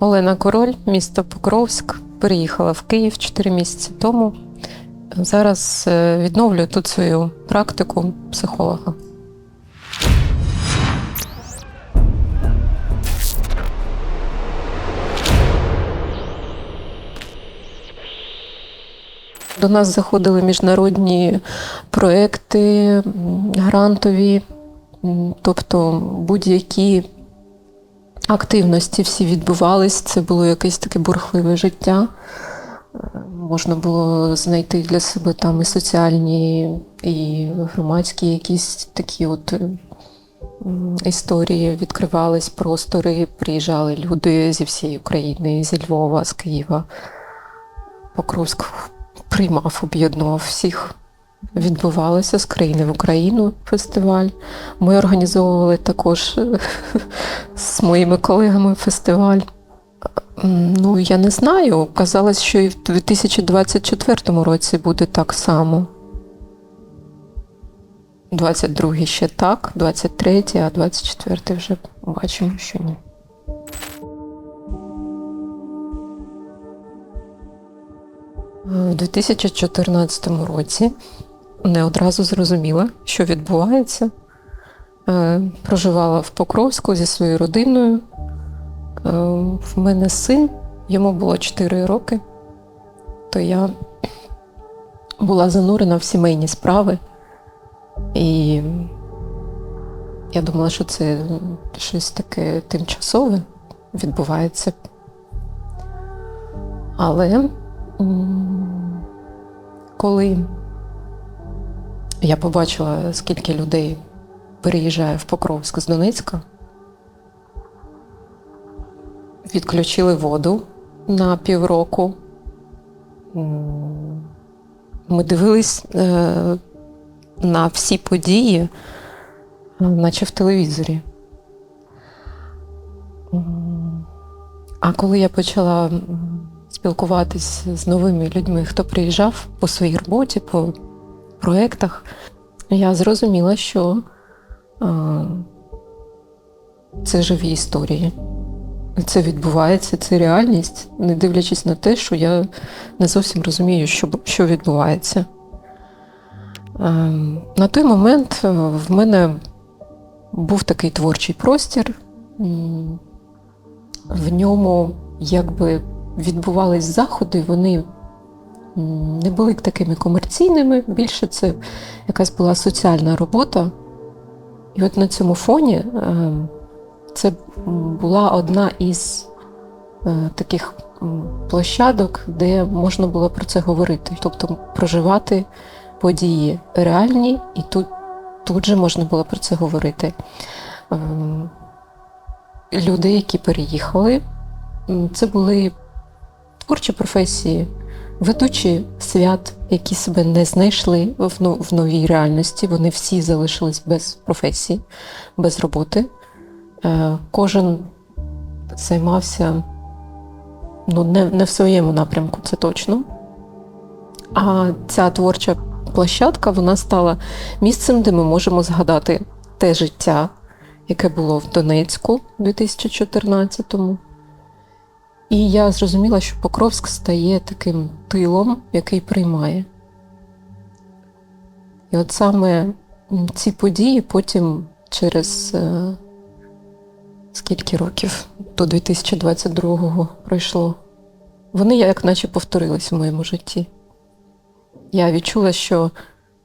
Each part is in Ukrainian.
Олена Король, місто Покровськ, переїхала в Київ 4 місяці тому. Зараз е, відновлюю тут свою практику психолога. До нас заходили міжнародні проекти, грантові, тобто будь-які активності всі відбувались. Це було якесь таке бурхливе життя. Е, Можна було знайти для себе там і соціальні, і громадські якісь такі от е, історії відкривались, простори, приїжджали люди зі всієї України, зі Львова, з Києва. Покровськ приймав, об'єднував всіх. Відбувалося з країни в Україну фестиваль. Ми організовували також з моїми колегами фестиваль. Ну, я не знаю. Казалось, що і в 2024 році буде так само. 22-й ще так, 23-й, а 24-й вже бачимо, що ні. В 2014 році не одразу зрозуміла, що відбувається. Е, Проживала в Покровську зі своєю родиною. Е, В мене син, йому було 4 роки, то я була занурена в сімейні справи. І я думала, що це щось таке тимчасове відбувається. Але коли я побачила, скільки людей переїжджає в Покровськ з Донецька, відключили воду на півроку. Ми дивились е, на всі події, е, наче в телевізорі. А коли я почала спілкуватись з новими людьми, хто приїжджав по своїй роботі, по проєктах, я зрозуміла, що е, це живі історії. Це відбувається, це реальність, не дивлячись на те, що я не зовсім розумію, що, що відбувається. Ем, На той момент е, в мене був такий творчий простір. В ньому якби відбувались заходи, вони не були такими комерційними, більше це якась була соціальна робота. І от на цьому фоні е, це була одна із е, таких площадок, де можна було про це говорити, тобто проживати події реальні, і тут, тут же можна було про це говорити. Ем, Люди, які переїхали, це були творчі професії, ведучі свят, які себе не знайшли в, но- в новій реальності. Вони всі залишились без професії, без роботи. Е, Кожен займався ну, не, не в своєму напрямку, це точно. А ця творча площадка вона стала місцем, де ми можемо згадати те життя, яке було в Донецьку у 2014-му. І я зрозуміла, що Покровськ стає таким тилом, який приймає. І от саме ці події потім через е, скільки років до 2022-го пройшло, вони як наче повторились в моєму житті. Я відчула, що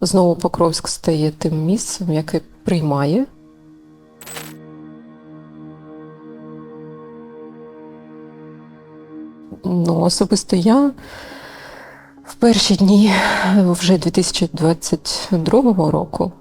знову Покровськ стає тим місцем, яке приймає. Ну, особисто я в перші дні вже 2022 року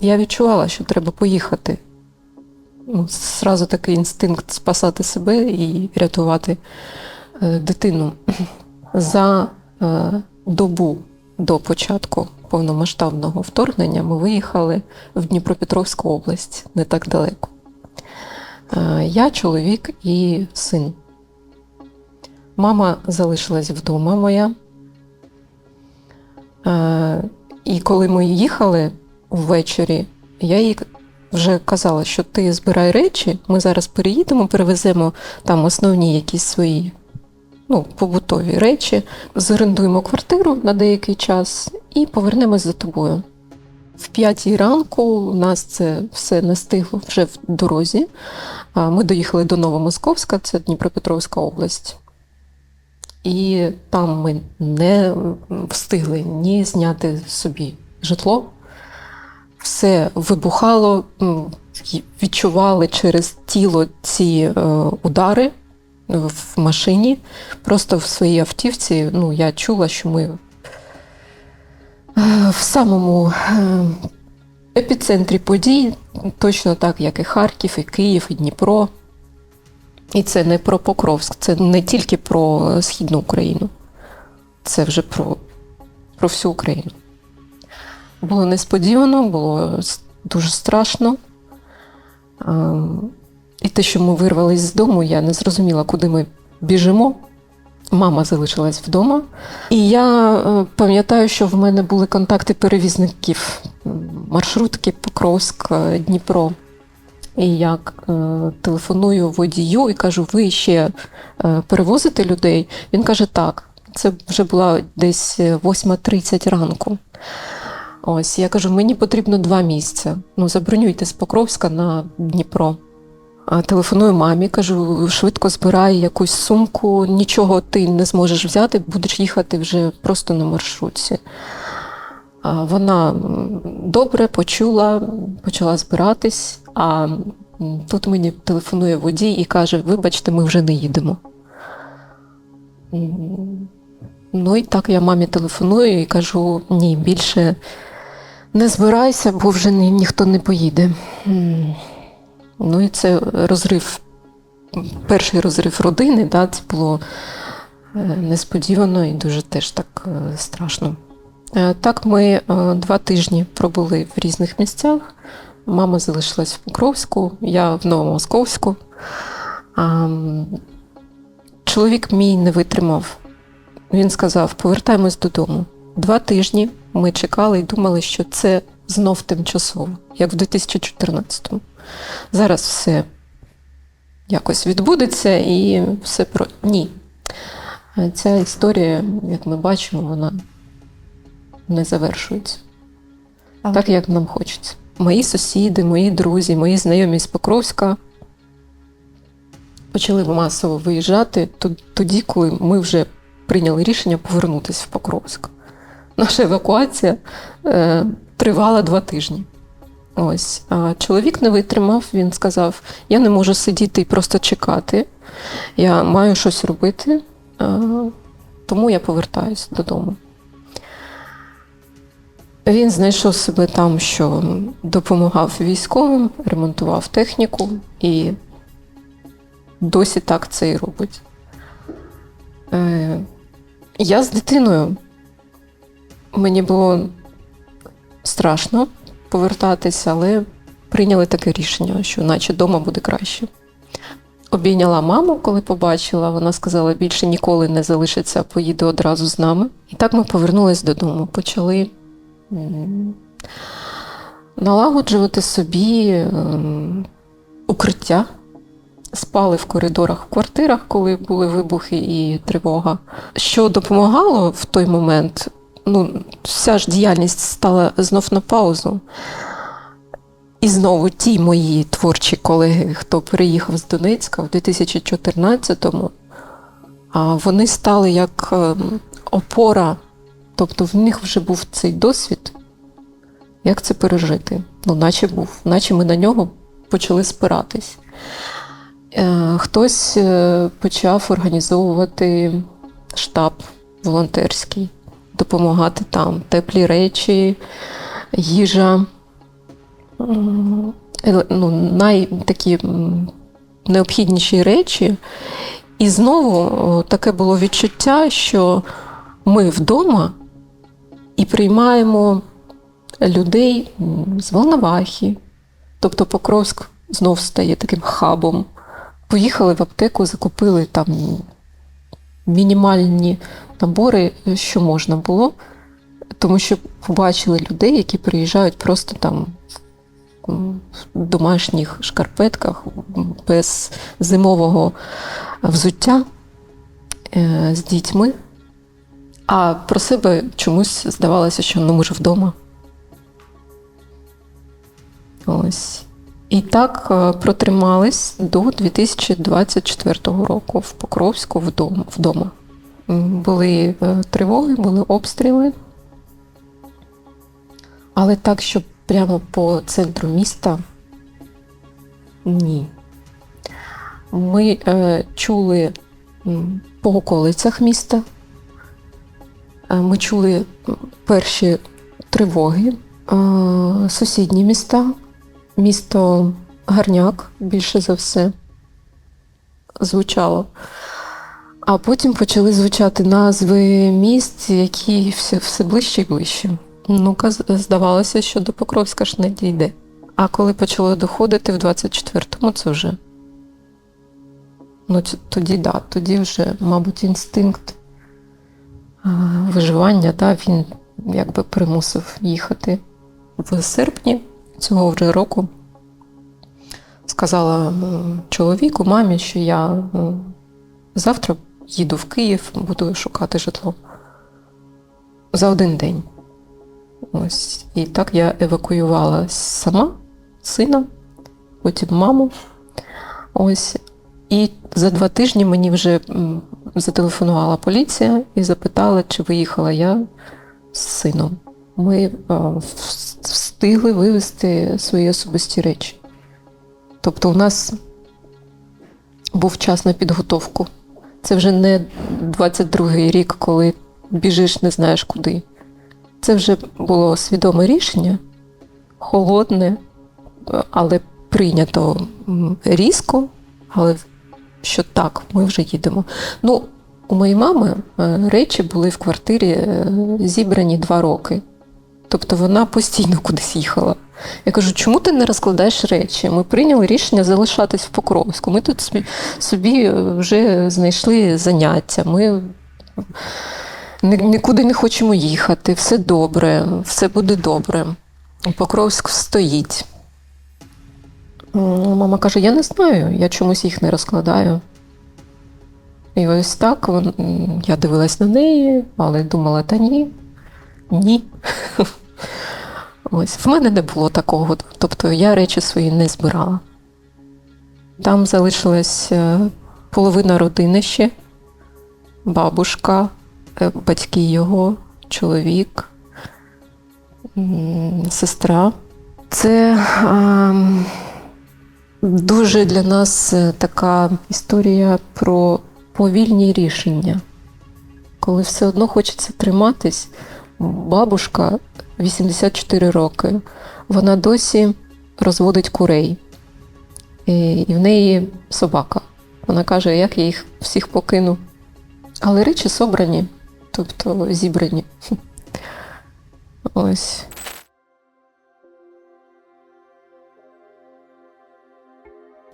я відчувала, що треба поїхати. Ну, Зразу такий інстинкт спасати себе і рятувати е, дитину. За е, добу до початку повномасштабного вторгнення ми виїхали в Дніпропетровську область, не так далеко. Е, Я, чоловік і син. Мама залишилась вдома моя. Е, І коли ми їхали ввечері, я їй вже казала, що ти збирай речі, ми зараз переїдемо, перевеземо там основні якісь свої ну, побутові речі, зорендуємо квартиру на деякий час і повернемось за тобою. В п'ятій ранку у нас це все настигло вже в дорозі. Ми доїхали до Новомосковська, це Дніпропетровська область. І там ми не встигли ні зняти собі житло. Все вибухало, відчували через тіло ці е, удари в машині. Просто в своїй автівці ну, я чула, що ми е, в самому е, епіцентрі подій, точно так, як і Харків, і Київ, і Дніпро. І це не про Покровськ, це не тільки про Східну Україну, це вже про, про всю Україну. Було несподівано, було дуже страшно. Ем, І те, що ми вирвались з дому, я не зрозуміла, куди ми біжимо. Мама залишилась вдома. І я е, пам'ятаю, що в мене були контакти перевізників маршрутки Покровськ, е, Дніпро. І я е, телефоную водію і кажу: ви ще е, перевозите людей? Він каже, так. Це вже була десь е, 8.30 ранку. Ось я кажу, мені потрібно два місця. Ну, забронюйте з Покровська на Дніпро. А телефоную мамі, кажу, швидко збирай якусь сумку, нічого ти не зможеш взяти, будеш їхати вже просто на маршрутці. А Вона добре почула, почала збиратись, а тут мені телефонує водій і каже: вибачте, ми вже не їдемо. Ну і так я мамі телефоную і кажу: ні, більше не збирайся, бо вже ні, ніхто не поїде. Ну і це розрив, перший розрив родини, да, це було е, несподівано і дуже теж так е, страшно. Е, Так, ми два тижні пробули в різних місцях. Мама залишилась в Покровську, я в Новомосковську. А, Чоловік мій не витримав. Він сказав: повертаємось додому. Два тижні ми чекали і думали, що це знов тимчасово, як в 2014-му. Зараз все якось відбудеться і все про. Ні. Ця історія, як ми бачимо, вона не завершується Але- так, як нам хочеться. Мої сусіди, мої друзі, мої знайомі з Покровська почали масово виїжджати тоді, коли ми вже прийняли рішення повернутися в Покровськ. Наша евакуація е, тривала два тижні. Ось. А чоловік не витримав, він сказав: я не можу сидіти і просто чекати, я маю щось робити, е, тому я повертаюся додому. Він знайшов себе там, що допомагав військовим, ремонтував техніку і досі так це і робить. Е, я з дитиною. Мені було страшно повертатися, але прийняли таке рішення, що наче вдома буде краще. Обійняла маму, коли побачила. Вона сказала, більше ніколи не залишиться, поїде одразу з нами. І так ми повернулись додому. Почали налагоджувати собі ем, укриття. Спали в коридорах в квартирах, коли були вибухи і тривога. Що допомагало в той момент, ну, вся ж діяльність стала знов на паузу. І знову ті мої творчі колеги, хто переїхав з Донецька в 2014-му, вони стали як ем, опора, тобто в них вже був цей досвід, як це пережити. Ну, наче був, наче ми на нього почали спиратись. Е, Хтось е, почав організовувати штаб волонтерський, допомагати там теплі речі, їжа. М, Ну, най, необхідніші речі. І знову таке було відчуття, що ми вдома і приймаємо людей з Волновахи. Тобто Покровськ знов стає таким хабом. Поїхали в аптеку, закупили там мінімальні набори, що можна було, тому що побачили людей, які приїжджають просто там в домашніх шкарпетках, без зимового взуття е, з дітьми. А про себе чомусь здавалося, що ну ми ж вдома. Ось. І так е, протримались до 2024 року в Покровську вдома. Були е, тривоги, були обстріли. Але так, щоб прямо по центру міста ні. Ми е, чули по околицях міста. Е, Ми чули перші тривоги, е, сусідні міста, місто Гарняк більше за все звучало. А потім почали звучати назви міст, які все, все ближче і ближче. Ну, здавалося, що до Покровська ж не дійде. А коли почало доходити в 24-му, це вже. Ну, тоді да, тоді вже, мабуть, інстинкт виживання, да, він якби примусив їхати в серпні цього вже року. Сказала чоловіку, мамі, що я завтра їду в Київ, буду шукати житло. За один день. Ось. І так я евакуювала сама сина, потім маму. Ось. І за два тижні мені вже зателефонувала поліція і запитала, чи виїхала я з сином. Ми встигли вивезти свої особисті речі. Тобто, у нас був час на підготовку. Це вже не 22-й рік, коли біжиш, не знаєш куди. Це вже було свідоме рішення, холодне, е, але прийнято різко, але що так, ми вже їдемо. Ну, у моєї мами е, речі були в квартирі е, зібрані два роки. Тобто вона постійно кудись їхала. Я кажу, чому ти не розкладаєш речі? Ми прийняли рішення залишатись в Покровську. Ми тут собі- е, вже знайшли заняття. Ми нікуди не хочемо їхати, все добре, все буде добре. Покровськ стоїть. М, Мама каже: я не знаю, я чомусь їх не розкладаю. І ось так я дивилась на неї, але думала, та ні, ні. Ось в мене не було такого. Тобто я речі свої не збирала. Там залишилась е, половина родини ще, бабушка, е, батьки його, чоловік, сестра. Це ем, дуже для нас е, така історія про повільні рішення. Коли все одно хочеться триматись, бабушка 84 роки, вона досі розводить курей. І, і в неї собака. Вона каже, як я їх всіх покину. Але речі собрані, тобто зібрані. Ось.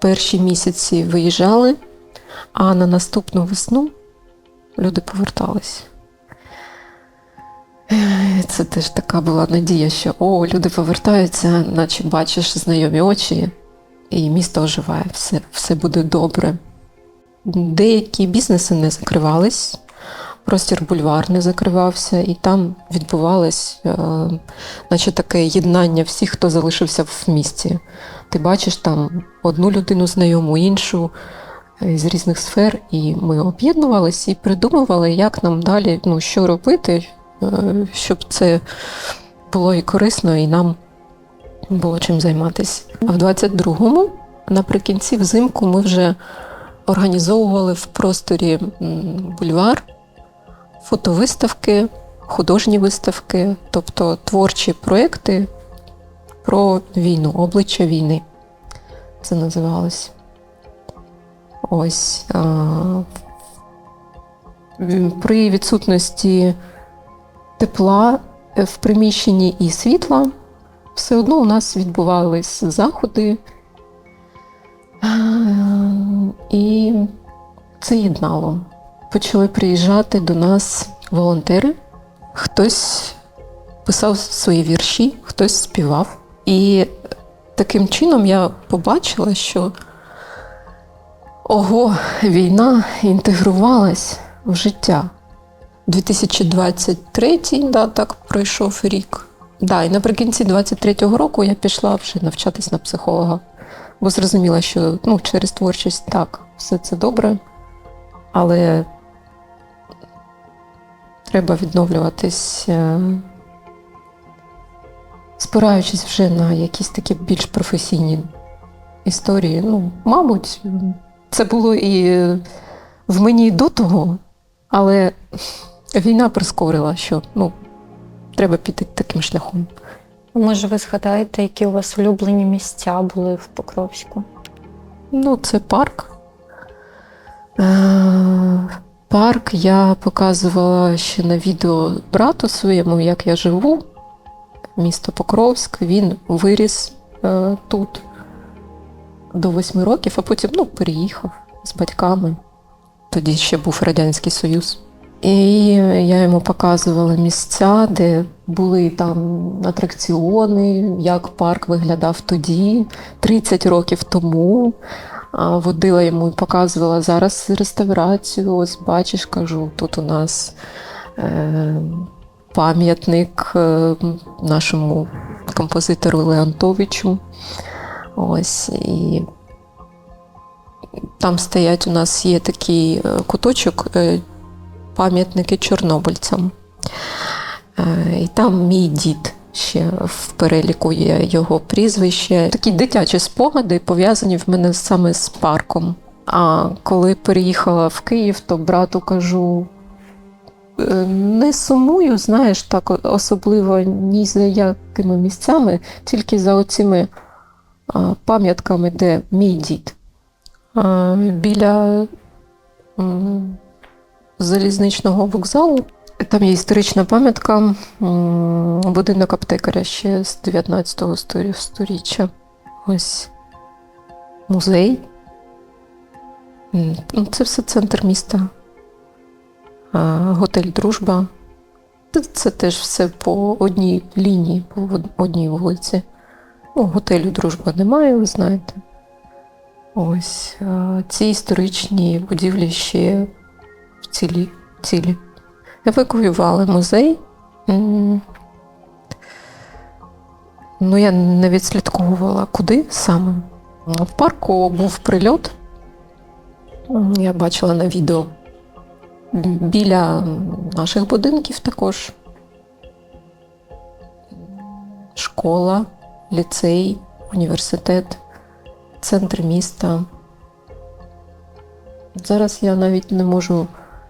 Перші місяці виїжджали, а на наступну весну люди повертались. Е, Це теж така була надія, що о, люди повертаються, наче бачиш знайомі очі, і місто оживає, все, все буде добре. Деякі бізнеси не закривались, простір бульвар не закривався, і там відбувалось, е, наче таке єднання всіх, хто залишився в місті. Ти бачиш там одну людину знайому, іншу е, з різних сфер, і ми об'єднувалися і придумували, як нам далі, ну, що робити, е, щоб це було і корисно, і нам було чим займатися. А в 22-му, наприкінці взимку, ми вже організовували в просторі бульвар фотовиставки, художні виставки, тобто творчі проекти про війну, обличчя війни. Це називалось. Ось. А, при відсутності тепла е, в приміщенні і світла все одно у нас відбувались заходи. А, І це єднало. Почали приїжджати до нас волонтери. Хтось писав свої вірші, хтось співав. І таким чином я побачила, що ого, війна інтегрувалась в життя. 2023 да, так пройшов рік. Да, і наприкінці 23-го року я пішла вже навчатись на психолога, бо зрозуміла, що ну, через творчість так, все це добре, але треба відновлюватись, е, спираючись вже на якісь такі більш професійні історії. Ну, мабуть, це було і в мені до того, але війна прискорила, що ну, треба піти таким шляхом. Може, ви згадаєте, які у вас улюблені місця були в Покровську? Ну, це парк. Е, Парк я показувала ще на відео брату своєму, як я живу. Місто Покровськ. Він виріс е, тут до восьми років, а потім ну, переїхав з батьками. Тоді ще був Радянський Союз. І я йому показувала місця, де були там атракціони, як парк виглядав тоді, 30 років тому. Водила йому і показувала зараз реставрацію. Ось бачиш, кажу, тут у нас е, пам'ятник е, нашому композитору Леонтовичу. Ось і там стоять у нас є такий е, куточок, е, пам'ятники чорнобильцям. І там мій дід ще в переліку є його прізвище. Такі дитячі спогади пов'язані в мене саме з парком. А коли переїхала в Київ, то брату кажу. «Е, Не сумую, знаєш, так особливо ні за якими місцями, тільки за оціми пам'ятками, де мій дід. Біля залізничного вокзалу. Там є історична пам'ятка, будинок аптекаря ще з 19 сторі- сторіччя. Ось музей. Ну, Це все центр міста. А, Готель Дружба. Це- теж все по одній лінії, по одній вулиці. Ну, готелю Дружба немає, ви знаєте. Ось ці історичні будівлі ще в цілі. цілі. Евакуювали музей. Ну, я не відслідковувала, куди саме. В парку був прильот. Я бачила на відео. Біля наших будинків також. Школа, ліцей, університет, центр міста. Зараз я навіть не можу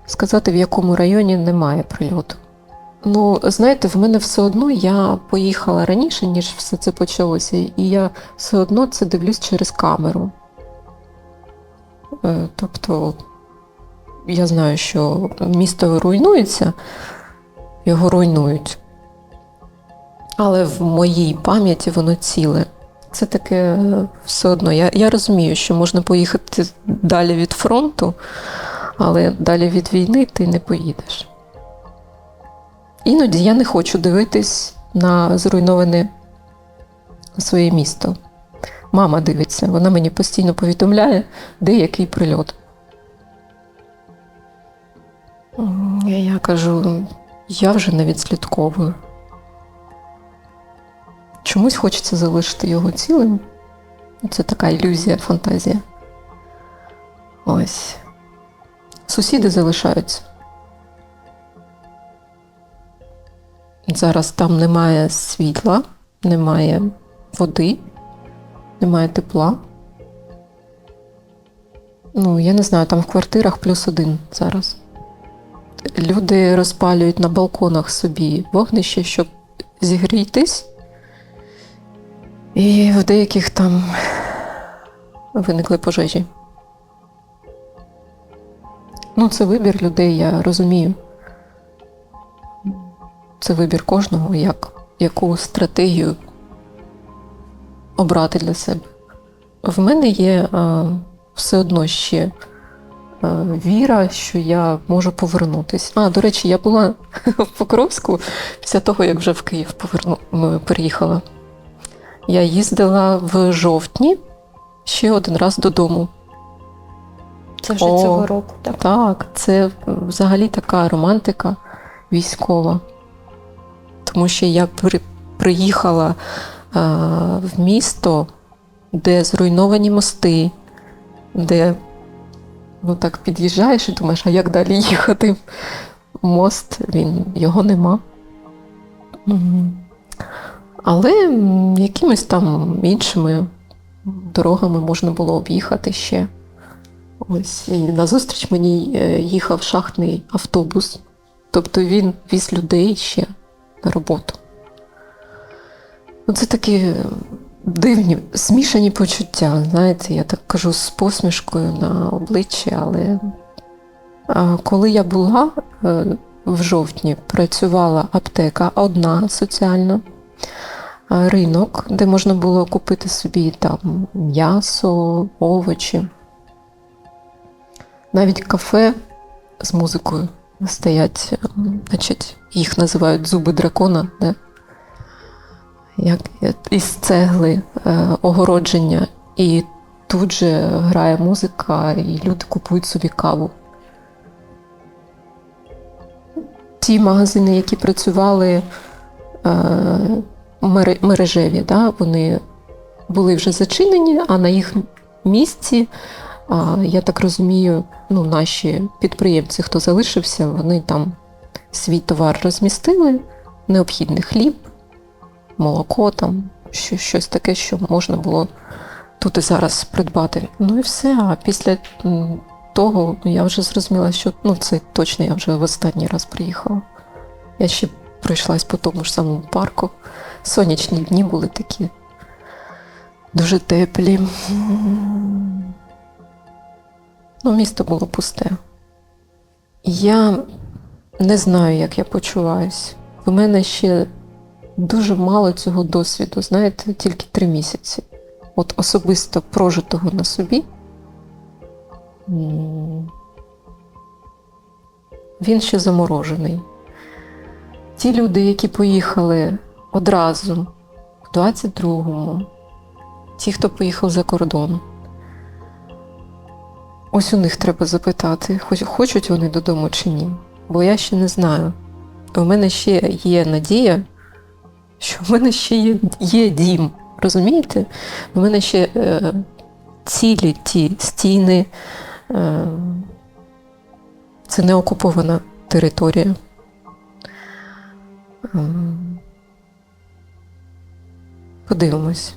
сказати, в якому районі немає прильоту. Ну, знаєте, в мене все одно я поїхала раніше, ніж все це почалося, і я все одно це дивлюсь через камеру. Е, Тобто, я знаю, що місто руйнується, його руйнують. Але в моїй пам'яті воно ціле. Це таке е, все одно. Я, я розумію, що можна поїхати далі від фронту, але далі від війни ти не поїдеш. Іноді я не хочу дивитись на зруйноване своє місто. Мама дивиться, вона мені постійно повідомляє, де який прильот. Я кажу, я вже не відслідковую. Чомусь хочеться залишити його цілим. Це така ілюзія, фантазія. Ось. Сусіди залишаються. Зараз там немає світла, немає води, немає тепла. Ну, я не знаю, там в квартирах плюс один зараз. Люди розпалюють на балконах собі вогнище, щоб зігрітись. І в деяких там виникли пожежі. Ну, це вибір людей, я розумію. Це вибір кожного, як, яку стратегію обрати для себе. В мене є а, все одно ще віра, що я можу повернутися. А, до речі, я була в Покровську після того, як вже в Київ поверну, переїхала. я їздила в жовтні ще один раз додому. Це вже О. цього року, так? Так, це взагалі така романтика військова. Тому що я при, приїхала е, в місто, де зруйновані мости, де ну так під'їжджаєш і думаєш, а як далі їхати? Мост, він, його нема. Але якимись там іншими дорогами можна було об'їхати ще. Ось і назустріч мені е, їхав шахтний автобус. Тобто він віз людей ще на роботу. Ну, Це такі дивні, змішані почуття. Знаєте, я так кажу з посмішкою на обличчі, але коли я була е, в жовтні, працювала аптека одна соціальна, ринок, де можна було купити собі там м'ясо, овочі. Навіть кафе з музикою стоять, значить, їх називають зуби дракона, де як із цегли е, огородження, і тут же грає музика, і люди купують собі каву. Ті магазини, які працювали е, мережеві, да, вони були вже зачинені, а на їх місці я так розумію, ну, наші підприємці, хто залишився, вони там свій товар розмістили, необхідний хліб, молоко, там, що, щось таке, що можна було тут і зараз придбати. Ну і все. А після того я вже зрозуміла, що ну, це точно я вже в останній раз приїхала. Я ще пройшлась по тому ж самому парку. Сонячні дні були такі дуже теплі. Ну, місто було пусте. Я не знаю, як я почуваюсь. У мене ще дуже мало цього досвіду, знаєте, тільки три місяці. От особисто прожитого на собі. Він ще заморожений. Ті люди, які поїхали одразу в 22-му, ті, хто поїхав за кордон, Ось у них треба запитати, хоч хочуть вони додому чи ні. Бо я ще не знаю. У мене ще є надія, що в мене ще є, є дім. Розумієте? В мене ще е, цілі ті стіни. Е, це не окупована територія. Ем, Подивимось.